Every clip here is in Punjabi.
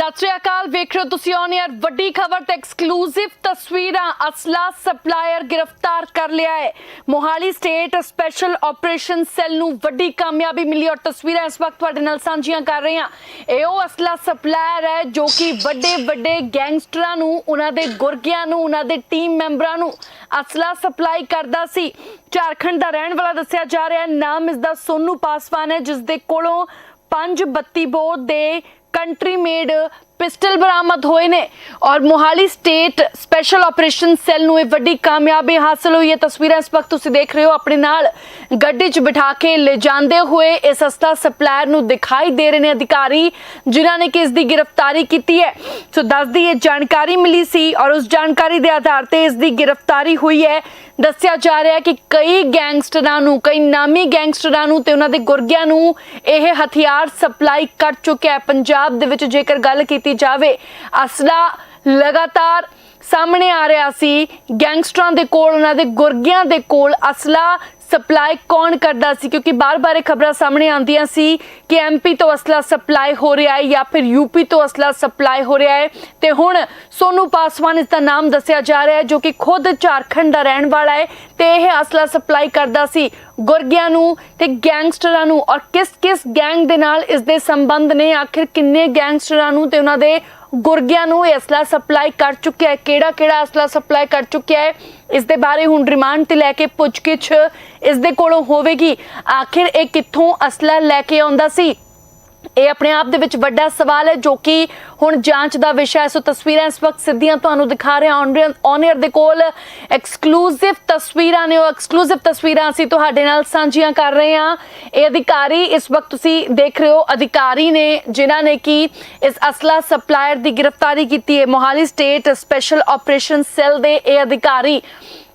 ਸਤਿ ਸ਼੍ਰੀ ਅਕਾਲ ਵੇਖ ਰਹੇ ਹੋ ਤੁਸੀਂ ਔਨ 에ਅਰ ਵੱਡੀ ਖਬਰ ਤੇ ਐਕਸਕਲੂਸਿਵ ਤਸਵੀਰਾਂ। ਅਸਲਾ ਸਪਲਾਇਰ ਗ੍ਰਿਫਤਾਰ ਕਰ ਲਿਆ ਹੈ। Mohali state special operation cell ਨੂੰ ਵੱਡੀ ਕਾਮਯਾਬੀ ਮਿਲੀ ਔਰ ਤਸਵੀਰਾਂ ਇਸ ਵਕਤ ਤੁਹਾਡੇ ਨਾਲ ਸਾਂਝੀਆਂ ਕਰ ਰਹੇ ਹਾਂ। ਇਹ ਉਹ ਅਸਲਾ ਸਪਲਾਇਰ ਹੈ ਜੋ ਕਿ ਵੱਡੇ ਵੱਡੇ ਗੈਂਗਸਟਰਾਂ ਨੂੰ, ਉਹਨਾਂ ਦੇ ਗੁਰਗਿਆਂ ਨੂੰ, ਉਹਨਾਂ ਦੇ ਟੀਮ ਮੈਂਬਰਾਂ ਨੂੰ ਅਸਲਾ ਸਪਲਾਈ ਕਰਦਾ ਸੀ। ਝਾਰਖੰਡ ਦਾ ਰਹਿਣ ਵਾਲਾ ਦੱਸਿਆ ਜਾ ਰਿਹਾ ਹੈ, ਨਾਮ ਇਸ ਦਾ ਸੋਨੂ ਪਾਸਵਾਨ ਹੈ ਜਿਸ ਦੇ ਕੋਲੋਂ ਪੰਜ 32 ਬੋਰ ਦੇ ਕੰਟਰੀ ਮੇਡ ਪਿਸਟਲ ਬਰਾਮਦ ਹੋਏ ਨੇ। ਔਰ Mohali state special operation cell ਨੂੰ ਇਹ ਵੱਡੀ ਕਾਮਯਾਬੀ ਹਾਸਲ ਹੋਈ ਹੈ। ਤਸਵੀਰਾਂ ਇਸ ਵਕਤ ਤੁਸੀਂ ਦੇਖ ਰਹੇ ਹੋ। ਆਪਣੇ ਨਾਲ ਗੱਡੀ 'ਚ ਬਿਠਾ ਕੇ ਲੈ ਜਾਂਦੇ ਹੋਏ ਇਸ ਅਸਲਾ ਸਪਲਾਇਰ ਨੂੰ ਦਿਖਾਈ ਦੇ ਰਹੇ ਨੇ ਅਧਿਕਾਰੀ, ਜਿਨ੍ਹਾਂ ਨੇ ਕਿ ਇਸ ਦੀ ਗ੍ਰਿਫਤਾਰੀ ਕੀਤੀ ਹੈ। ਸੋ ਦੱਸਦੀ ਇਹ ਜਾਣਕਾਰੀ ਮਿਲੀ ਸੀ ਔਰ ਉਸ ਜਾਣਕਾਰੀ ਦੇ ਆਧਾਰ ਤੇ ਇਸ ਦੀ ਗ੍ਰਿਫਤਾਰੀ ਹੋਈ ਹੈ। ਦੱਸਿਆ ਜਾ ਰਿਹਾ ਹੈ ਕਿ ਕਈ ਗੈਂਗਸਟਰਾਂ ਨੂੰ, ਕਈ ਨਾਮੀ ਗੈਂਗਸਟਰਾਂ ਨੂੰ ਤੇ ਉਹਨਾਂ ਦੇ ਗੁਰਗਿਆਂ ਨੂੰ ਇਹ ਹਥਿਆਰ ਸਪਲਾਈ ਕਰ ਚੁੱਕਿਆ ਹੈ। ਪੰਜਾਬ ਦੇ ਵਿੱਚ ਜੇਕਰ ਗੱਲ ਕੀਤੀ ਜਾਵੇ। ਅਸਲਾ ਲਗਾਤਾਰ ਸਾਹਮਣੇ ਆ ਰਿਹਾ ਸੀ। ਗੈਂਗਸਟਰਾਂ ਦੇ ਕੋਲ, ਉਹਨਾਂ ਦੇ ਗੁਰਗਿਆਂ ਦੇ ਕੋਲ ਅਸਲਾ ਸਪਲਾਈ ਕੌਣ ਕਰਦਾ ਸੀ? ਕਿਉਂਕਿ ਬਾਰ-ਬਾਰ ਇਹ ਖਬਰਾਂ ਸਾਹਮਣੇ ਆਉਂਦੀਆਂ ਸੀ ਕਿ ਐਮਪੀ ਤੋਂ ਅਸਲਾ ਸਪਲਾਈ ਹੋ ਰਿਹਾ ਹੈ ਜਾਂ ਫਿਰ ਯੂਪੀ ਤੋਂ ਅਸਲਾ ਸਪਲਾਈ ਹੋ ਰਿਹਾ ਹੈ। ਤੇ ਹੁਣ ਸੋਨੂ ਪਾਸਵਾਨ ਇਸ ਦਾ ਨਾਮ ਦੱਸਿਆ ਜਾ ਰਿਹਾ ਹੈ ਜੋ ਕਿ ਖੁਦ ਝਾਰਖੰਡ ਦਾ ਰਹਿਣ ਵਾਲਾ ਹੈ ਤੇ ਇਹ ਅਸਲਾ ਸਪਲਾਈ ਕਰਦਾ ਸੀ। ਗੁਰਗਿਆਂ ਨੂੰ ਤੇ ਗੈਂਗਸਟਰਾਂ ਨੂੰ ਔਰ ਕਿਸ-ਕਿਸ ਗੈਂਗ ਦੇ ਨਾਲ ਇਸ ਦੇ ਸੰਬੰਧ ਨੇ? ਆਖਿਰ ਕਿੰਨੇ ਗੈਂਗਸਟਰਾਂ ਨੂੰ ਤੇ ਉਹਨਾਂ ਦੇ ਗੁਰਗਿਆਂ ਨੂੰ ਇਹ ਅਸਲਾ ਸਪਲਾਈ ਕਰ ਚੁੱਕਿਆ ਹੈ। ਕਿਹੜਾ ਕਿਹੜਾ ਅਸਲਾ ਸਪਲਾਈ ਕਰ ਚੁੱਕਿਆ ਹੈ? ਇਸ ਦੇ ਬਾਰੇ ਹੁਣ ਰਿਮਾਂਡ ਤੇ ਲੈ ਕੇ ਪੁੱਛਗਿੱਛ ਇਸ ਦੇ ਕੋਲੋਂ ਹੋਵੇਗੀ। ਆਖਿਰ ਇਹ ਕਿੱਥੋਂ ਅਸਲਾ ਲੈ ਕੇ ਆਉਂਦਾ ਸੀ? ਇਹ ਆਪਣੇ ਆਪ ਦੇ ਵਿੱਚ ਵੱਡਾ ਸਵਾਲ ਹੈ ਜੋ ਕਿ ਹੁਣ ਜਾਂਚ ਦਾ ਵਿਸ਼ਾ ਹੈ। ਸੋ ਤਸਵੀਰਾਂ ਇਸ ਵਕਤ ਸਿੱਧੀਆਂ ਤੁਹਾਨੂੰ ਦਿਖਾ ਰਹੇ ਹਾਂ। ਔਨਰ ਦੇ ਕੋਲ ਐਕਸਕਲੂਸਿਵ ਤਸਵੀਰਾਂ ਨੇ। ਉਹ ਐਕਸਕਲੂਸਿਵ ਤਸਵੀਰਾਂ ਅਸੀਂ ਤੁਹਾਡੇ ਨਾਲ ਸਾਂਝੀਆਂ ਕਰ ਰਹੇ ਹਾਂ। ਇਹ ਅਧਿਕਾਰੀ ਇਸ ਵਕਤ ਤੁਸੀਂ ਦੇਖ ਰਹੇ ਹੋ। ਅਧਿਕਾਰੀ ਨੇ, ਜਿਨ੍ਹਾਂ ਨੇ ਕਿ ਇਸ ਅਸਲਾ ਸਪਲਾਇਰ ਦੀ ਗ੍ਰਿਫਤਾਰੀ ਕੀਤੀ ਹੈ। Mohali state special operation cell ਦੇ ਇਹ ਅਧਿਕਾਰੀ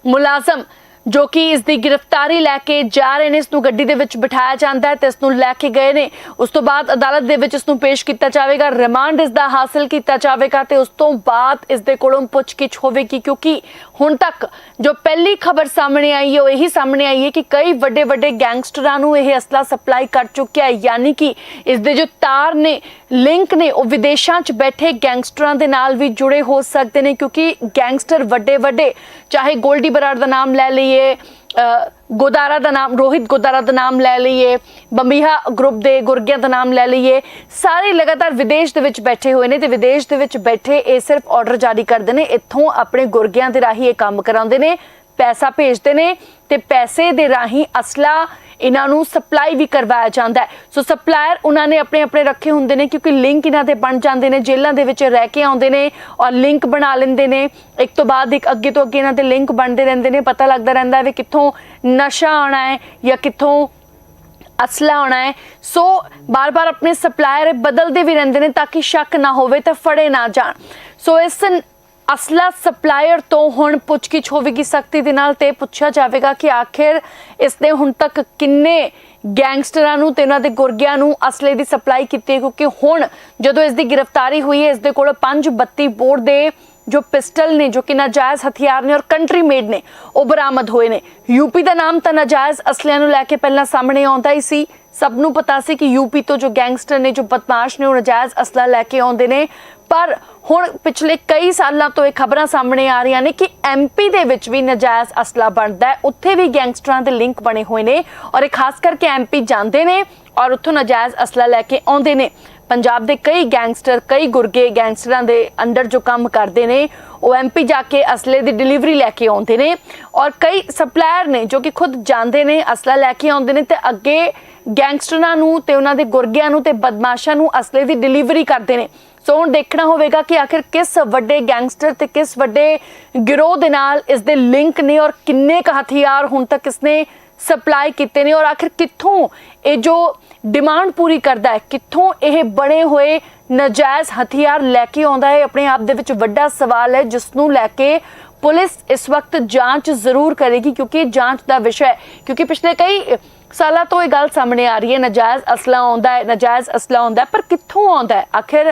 ਮੁਲਾਜ਼ਮ ਜੋ ਕਿ ਇਸ ਦੀ ਗ੍ਰਿਫਤਾਰੀ ਲੈ ਕੇ ਜਾ ਰਹੇ ਨੇ ਇਸ ਨੂੰ ਗੱਡੀ ਦੇ ਵਿੱਚ ਬਿਠਾਇਆ ਜਾਂਦਾ ਹੈ ਤੇ ਇਸ ਨੂੰ ਲੈ ਕੇ ਗਏ ਨੇ। ਉਸ ਤੋਂ ਬਾਅਦ ਅਦਾਲਤ ਦੇ ਵਿੱਚ ਇਸ ਨੂੰ ਪੇਸ਼ ਕੀਤਾ ਜਾਵੇਗਾ, ਰਿਮਾਂਡ ਇਸ ਦਾ ਹਾਸਲ ਕੀਤਾ ਜਾਵੇਗਾ ਤੇ ਉਸ ਤੋਂ ਬਾਅਦ ਇਸ ਦੇ ਕੋਲੋਂ ਪੁੱਛਗਿੱਛ ਹੋਵੇਗੀ, ਕਿਉਂਕਿ ਹੁਣ ਤੱਕ ਜੋ ਪਹਿਲੀ ਖਬਰ ਸਾਹਮਣੇ ਆਈ ਹੈ, ਉਹ ਇਹੀ ਸਾਹਮਣੇ ਆਈ ਹੈ ਕਿ ਕਈ ਵੱਡੇ ਵੱਡੇ ਗੈਂਗਸਟਰਾਂ ਨੂੰ ਇਹ ਅਸਲਾ ਸਪਲਾਈ ਕਰ ਚੁੱਕਿਆ ਹੈ। ਯਾਨੀ ਕਿ ਇਸ ਦੇ ਜੋ ਤਾਰ ਨੇ, ਲਿੰਕ ਨੇ, ਉਹ ਵਿਦੇਸ਼ਾਂ 'ਚ ਬੈਠੇ ਗੈਂਗਸਟਰਾਂ ਦੇ ਨਾਲ ਵੀ ਜੁੜੇ ਹੋ ਸਕਦੇ ਨੇ, ਕਿਉਂਕਿ ਗੈਂਗਸਟਰ ਵੱਡੇ ਵੱਡੇ ਚਾਹੇ ਗੋਲਡੀ ਬਰਾੜ ਦਾ ਨਾਮ ਲੈ ਲਈਏ ਅ, ਗੋਦਾਰਾ ਦਾ ਨਾਮ ਰੋਹਿਤ ਗੋਦਾਰਾ ਦਾ ਨਾਮ ਲੈ ਲਈਏ ਬੰਬੀਹਾ ਗਰੁੱਪ ਦੇ ਗੁਰਗਿਆਂ ਦਾ ਨਾਮ ਲੈ ਲਈਏ ਸਾਰੇ ਲਗਾਤਾਰ ਵਿਦੇਸ਼ ਦੇ ਵਿੱਚ ਬੈਠੇ ਹੋਏ ਨੇ ਤੇ ਵਿਦੇਸ਼ ਦੇ ਵਿੱਚ ਬੈਠੇ ਇਹ ਸਿਰਫ ਆਰਡਰ ਜਾਰੀ ਕਰਦੇ ਨੇ ਇੱਥੋਂ ਆਪਣੇ ਗੁਰਗਿਆਂ ਦੇ ਰਾਹੀਂ ਇਹ ਕੰਮ ਕਰਾਉਂਦੇ ਨੇ ਪੈਸਾ ਭੇਜਦੇ ਨੇ ਤੇ ਪੈਸੇ ਦੇ ਰਾਹੀਂ ਅਸਲਾ ਇਹਨਾਂ ਨੂੰ ਸਪਲਾਈ ਵੀ ਕਰਵਾਇਆ ਜਾਂਦਾ ਹੈ। ਸੋ ਸਪਲਾਇਰ ਉਹਨਾਂ ਨੇ ਆਪਣੇ ਆਪਣੇ ਰੱਖੇ ਹੁੰਦੇ ਨੇ ਕਿਉਂਕਿ ਲਿੰਕ ਇਹਨਾਂ ਦੇ ਬਣ ਜਾਂਦੇ ਨੇ, ਜੇਲ੍ਹਾਂ ਦੇ ਵਿੱਚ ਰਹਿ ਕੇ ਆਉਂਦੇ ਨੇ ਔਰ ਲਿੰਕ ਬਣਾ ਲੈਂਦੇ ਨੇ। ਇੱਕ ਤੋਂ ਬਾਅਦ ਇੱਕ ਅੱਗੇ ਤੋਂ ਅੱਗੇ ਇਹਨਾਂ ਦੇ ਲਿੰਕ ਬਣਦੇ ਰਹਿੰਦੇ ਨੇ। ਪਤਾ ਲੱਗਦਾ ਰਹਿੰਦਾ ਹੈ ਵੀ ਕਿੱਥੋਂ ਨਸ਼ਾ ਆਉਣਾ ਹੈ ਜਾਂ ਕਿੱਥੋਂ ਅਸਲਾ ਆਉਣਾ ਹੈ। ਸੋ ਬਾਰ-ਬਾਰ ਆਪਣੇ ਸਪਲਾਇਰ ਬਦਲਦੇ ਵੀ ਰਹਿੰਦੇ ਨੇ ਤਾਂ ਕਿ ਸ਼ੱਕ ਨਾ ਹੋਵੇ ਤੇ ਫੜੇ ਨਾ ਜਾਣ। ਸੋ ਇਸ ਅਸਲਾ ਸਪਲਾਇਰ ਤੋਂ ਹੁਣ ਪੁੱਛਗਿੱਛ ਹੋਵੇਗੀ, ਸਖਤੀ ਦੇ ਨਾਲ ਤੇ ਪੁੱਛਿਆ ਜਾਵੇਗਾ ਕਿ ਆਖਿਰ ਇਸਨੇ ਹੁਣ ਤੱਕ ਕਿੰਨੇ ਗੈਂਗਸਟਰਾਂ ਨੂੰ ਤੇ ਉਹਨਾਂ ਦੇ ਗੁਰਗਿਆਂ ਨੂੰ ਅਸਲੇ ਦੀ ਸਪਲਾਈ ਕੀਤੀ ਹੈ? ਕਿਉਂਕਿ ਹੁਣ ਜਦੋਂ ਇਸ ਦੀ ਗ੍ਰਿਫਤਾਰੀ ਹੋਈ ਹੈ ਇਸ ਦੇ ਕੋਲ 532 ਬੋਰ ਦੇ ਜੋ ਪਿਸਟਲ ਨੇ, ਜੋ ਕਿ ਨਾਜਾਇਜ਼ ਹਥਿਆਰ ਨੇ ਔਰ ਕੰਟਰੀ ਮੇਡ ਨੇ, ਉਹ ਬਰਾਮਦ ਹੋਏ ਨੇ। ਯੂਪੀ ਦਾ ਨਾਮ ਤਾਂ ਨਾਜਾਇਜ਼ ਅਸਲਿਆਂ ਨੂੰ ਲੈ ਕੇ ਪਹਿਲਾਂ ਸਾਹਮਣੇ ਆਉਂਦਾ ਹੀ ਸੀ। ਸਭ ਨੂੰ ਪਤਾ ਸੀ ਕਿ ਯੂਪੀ ਤੋਂ ਜੋ ਗੈਂਗਸਟਰ ਨੇ, ਜੋ ਬਦਮਾਸ਼ ਨੇ, ਉਹ ਨਾਜਾਇਜ਼ ਅਸਲਾ ਲੈ ਕੇ ਆਉਂਦੇ ਨੇ। ਪਰ ਹੁਣ ਪਿਛਲੇ ਕਈ ਸਾਲਾਂ ਤੋਂ ਇਹ ਖਬਰਾਂ ਸਾਹਮਣੇ ਆ ਰਹੀਆਂ ਨੇ ਕਿ ਐਮਪੀ ਦੇ ਵਿੱਚ ਵੀ ਨਾਜਾਇਜ਼ ਅਸਲਾ ਬਣਦਾ ਹੈ। ਉੱਥੇ ਵੀ ਗੈਂਗਸਟਰਾਂ ਦੇ ਲਿੰਕ ਬਣੇ ਹੋਏ ਨੇ ਔਰ ਇਹ ਖਾਸ ਕਰਕੇ ਐਮਪੀ ਜਾਂਦੇ ਨੇ ਔਰ ਉੱਥੋਂ ਨਾਜਾਇਜ਼ ਅਸਲਾ ਲੈ ਕੇ ਆਉਂਦੇ ਨੇ। ਪੰਜਾਬ ਦੇ ਕਈ ਗੈਂਗਸਟਰ, ਕਈ ਗੁਰਗੇ ਗੈਂਗਸਟਰਾਂ ਦੇ ਅੰਡਰ ਜੋ ਕੰਮ ਕਰਦੇ ਨੇ, ਉਹ ਐਮਪੀ ਜਾ ਕੇ ਅਸਲੇ ਦੀ ਡਿਲੀਵਰੀ ਲੈ ਕੇ ਆਉਂਦੇ ਨੇ ਔਰ ਕਈ ਸਪਲਾਇਰ ਨੇ ਜੋ ਕਿ ਖੁਦ ਜਾਂਦੇ ਨੇ, ਅਸਲਾ ਲੈ ਕੇ ਆਉਂਦੇ ਨੇ ਤੇ ਅੱਗੇ ਗੈਂਗਸਟਰਾਂ ਨੂੰ ਤੇ ਉਹਨਾਂ ਦੇ ਗੁਰਗਿਆਂ ਨੂੰ ਤੇ ਬਦਮਾਸ਼ਾਂ ਨੂੰ ਅਸਲੇ ਦੀ ਡਿਲੀਵਰੀ ਕਰਦੇ ਨੇ। ਸੋ ਹੁਣ ਦੇਖਣਾ ਹੋਵੇਗਾ ਕਿ ਆਖਿਰ ਕਿਸ ਵੱਡੇ ਗੈਂਗਸਟਰ ਤੇ ਕਿਸ ਵੱਡੇ ਗਿਰੋਹ ਦੇ ਨਾਲ ਇਸ ਦੇ ਲਿੰਕ ਨੇ ਔਰ ਕਿੰਨੇ ਕ ਹਥਿਆਰ ਹੁਣ ਤੱਕ ਇਸਨੇ ਸਪਲਾਈ ਕੀਤੇ ਨੇ ਔਰ ਆਖਿਰ ਕਿੱਥੋਂ ਇਹ ਜੋ ਡਿਮਾਂਡ ਪੂਰੀ ਕਰਦਾ ਹੈ, ਕਿੱਥੋਂ ਇਹ ਬਣੇ ਹੋਏ ਨਜਾਇਜ਼ ਹਥਿਆਰ ਲੈ ਕੇ ਆਉਂਦਾ ਹੈ ਆਪਣੇ ਆਪ ਦੇ ਵਿੱਚ ਵੱਡਾ ਸਵਾਲ ਹੈ ਜਿਸ ਨੂੰ ਲੈ ਕੇ ਪੁਲਿਸ ਇਸ ਵਕਤ ਜਾਂਚ ਜ਼ਰੂਰ ਕਰੇਗੀ ਕਿਉਂਕਿ ਇਹ ਜਾਂਚ ਦਾ ਵਿਸ਼ਾ ਹੈ। ਕਿਉਂਕਿ ਪਿਛਲੇ ਕਈ ਸਾਲਾਂ ਤੋਂ ਇਹ ਗੱਲ ਸਾਹਮਣੇ ਆ ਰਹੀ ਹੈ, ਨਜਾਇਜ਼ ਅਸਲਾ ਆਉਂਦਾ ਹੈ, ਨਜਾਇਜ਼ ਅਸਲਾ ਆਉਂਦਾ ਹੈ, ਪਰ ਕਿੱਥੋਂ ਆਉਂਦਾ ਹੈ? ਆਖਿਰ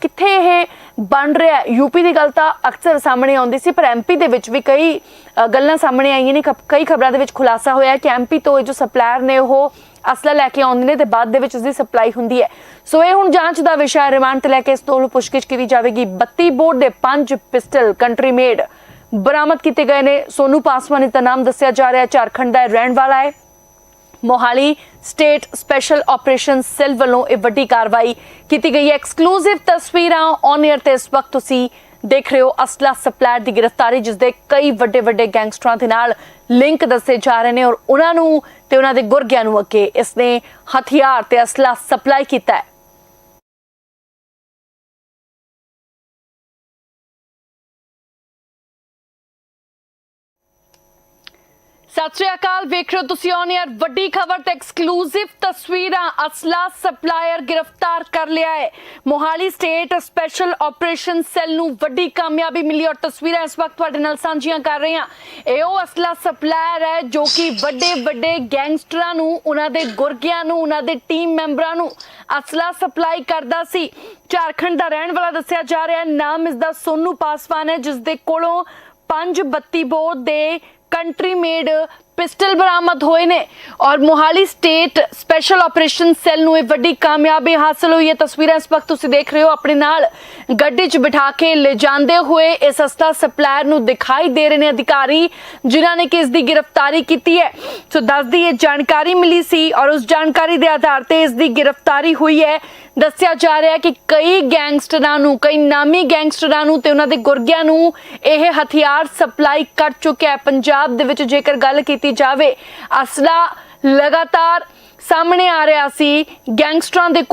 ਕਿੱਥੇ ਇਹ ਬਣ ਰਿਹਾ ਹੈ? ਯੂਪੀ ਦੀ ਗੱਲ ਤਾਂ ਅਕਸਰ ਸਾਹਮਣੇ ਆਉਂਦੀ ਸੀ, ਪਰ ਐਮਪੀ ਦੇ ਵਿੱਚ ਵੀ ਕਈ ਗੱਲਾਂ ਸਾਹਮਣੇ ਆਈਆਂ ਨੇ ਕਈ ਖਬਰਾਂ ਦੇ ਵਿੱਚ ਖੁਲਾਸਾ ਹੋਇਆ ਹੈ ਕਿ ਐਮਪੀ ਤੋਂ ਇਹ ਜੋ ਸਪਲਾਇਰ ਨੇ ਉਹ ਅਸਲਾ ਲੈ ਕੇ ਆਉਂਦੇ ਨੇ ਤੇ ਬਾਅਦ ਦੇ ਵਿੱਚ ਇਸ ਦੀ ਸਪਲਾਈ ਹੁੰਦੀ ਹੈ। ਸੋ ਇਹ ਹੁਣ ਜਾਂਚ ਦਾ ਵਿਸ਼ਾ ਹੈ। ਰਿਮਾਂਡ ਤੇ ਲੈ ਕੇ ਇਸ ਤੋਂ ਪੁੱਛਗਿੱਛ ਕੀਤੀ ਜਾਵੇਗੀ। 32 ਬੋਰ ਦੇ ਪੰਜ ਪਿਸਟਲ, ਕੰਟਰੀ ਮੇਡ ਬਰਾਮਦ ਕੀਤੇ ਗਏ ਨੇ। ਸੋਨੂ ਪਾਸਵਾਨ ਦਾ ਨਾਮ ਦੱਸਿਆ ਜਾ ਰਿਹਾ ਹੈ। ਝਾਰਖੰਡ ਦਾ ਰਹਿਣ ਵਾਲਾ ਹੈ। Mohali state special operation cell ਵੱਲੋਂ ਇਹ ਵੱਡੀ ਕਾਰਵਾਈ ਕੀਤੀ ਗਈ ਹੈ। ਐਕਸਕਲੂਸਿਵ ਤਸਵੀਰਾਂ ਔਨ 에ਅਰ ਤੇ ਇਸ ਵਕਤ ਤੁਸੀਂ ਦੇਖ ਰਹੇ ਹੋ ਅਸਲਾ ਸਪਲਾਇਰ ਦੀ ਗ੍ਰਿਫਤਾਰੀ, ਜਿਸ ਦੇ ਕਈ ਵੱਡੇ ਵੱਡੇ ਗੈਂਗਸਟਰਾਂ ਦੇ ਨਾਲ ਲਿੰਕ ਦੱਸੇ ਜਾ ਰਹੇ ਨੇ ਔਰ ਉਹਨਾਂ ਨੂੰ ਤੇ ਉਹਨਾਂ ਦੇ ਗੁਰਗਿਆਂ ਨੂੰ ਅੱਗੇ ਇਸ ਨੇ ਹਥਿਆਰ ਤੇ ਅਸਲਾ ਸਪਲਾਈ ਕੀਤਾ ਹੈ। ਸਤਿ ਸ਼੍ਰੀ ਅਕਾਲ ਵੇਖ ਰਹੇ ਹੋ ਤੁਸੀਂ ਔਨ 에ਅਰ ਵੱਡੀ ਖਬਰ ਤੇ ਐਕਸਕਲੂਸਿਵ ਤਸਵੀਰਾਂ। ਅਸਲਾ ਸਪਲਾਇਰ ਗ੍ਰਿਫਤਾਰ ਕਰ ਲਿਆ ਹੈ। Mohali state special operation cell ਨੂੰ ਵੱਡੀ ਕਾਮਯਾਬੀ ਮਿਲੀ ਔਰ ਤਸਵੀਰਾਂ ਇਸ ਵਕਤ ਤੁਹਾਡੇ ਨਾਲ ਸਾਂਝੀਆਂ ਕਰ ਰਹੇ ਹਾਂ। ਇਹ ਉਹ ਅਸਲਾ ਸਪਲਾਇਰ ਹੈ ਜੋ ਕਿ ਵੱਡੇ ਵੱਡੇ ਗੈਂਗਸਟਰਾਂ ਨੂੰ, ਉਹਨਾਂ ਦੇ ਗੁਰਗਿਆਂ ਨੂੰ, ਉਹਨਾਂ ਦੇ ਟੀਮ ਮੈਂਬਰਾਂ ਨੂੰ ਅਸਲਾ ਸਪਲਾਈ ਕਰਦਾ ਸੀ। ਝਾਰਖੰਡ ਦਾ ਰਹਿਣ ਵਾਲਾ ਦੱਸਿਆ ਜਾ ਰਿਹਾ ਹੈ। ਨਾਮ ਇਸ ਦਾ ਸੋਨੂ ਪਾਸਵਾਨ ਹੈ ਜਿਸ ਦੇ ਕੋਲੋਂ ਪੰਜ 32 ਬੋਰ ਦੇ ਕੰਟਰੀ ਮੇਡ ਪਿਸਟਲ ਬਰਾਮਦ ਹੋਏ ਨੇ ਔਰ Mohali state special operation cell ਨੂੰ ਇਹ ਵੱਡੀ ਕਾਮਯਾਬੀ ਹਾਸਲ ਹੋਈ ਹੈ। ਤਸਵੀਰਾਂ ਇਸ ਵਕਤ ਤੁਸੀਂ ਦੇਖ ਰਹੇ ਹੋ। ਆਪਣੇ ਨਾਲ ਗੱਡੀ 'ਚ ਬਿਠਾ ਕੇ ਲੈ ਜਾਂਦੇ ਹੋਏ ਇਸ ਸਸਤਾ ਸਪਲਾਇਰ ਨੂੰ ਦਿਖਾਈ ਦੇ ਰਹੇ ਨੇ ਅਧਿਕਾਰੀ, ਜਿਨ੍ਹਾਂ ਨੇ ਕਿ ਇਸ ਦੀ ਗ੍ਰਿਫਤਾਰੀ ਕੀਤੀ ਹੈ। ਸੋ ਦੱਸਦੀ ਇਹ ਜਾਣਕਾਰੀ ਮਿਲੀ ਸੀ ਔਰ ਉਸ ਜਾਣਕਾਰੀ ਦੇ ਆਧਾਰ ਤੇ ਇਸ ਦੀ ਗ੍ਰਿਫਤਾਰੀ ਹੋਈ ਹੈ। ਦੱਸਿਆ ਜਾ ਰਿਹਾ ਹੈ ਕਿ ਕਈ ਗੈਂਗਸਟਰਾਂ ਨੂੰ, ਕਈ ਨਾਮੀ ਗੈਂਗਸਟਰਾਂ ਨੂੰ ਤੇ ਉਹਨਾਂ ਦੇ ਗੁਰਗਿਆਂ ਨੂੰ ਇਹ ਹਥਿਆਰ ਸਪਲਾਈ ਕਰ ਚੁੱਕਿਆ ਹੈ। ਪੰਜਾਬ ਦੇ ਵਿੱਚ ਜੇਕਰ ਗੱਲ ਕੀਤੀ ਜਾਵੇ। ਅਸਲਾ ਲਗਾਤਾਰ ਸਾਹਮਣੇ ਆ ਰਿਹਾ ਸੀ। ਗੈਂਗਸਟਰਾਂ ਦੇ ਕੋਲ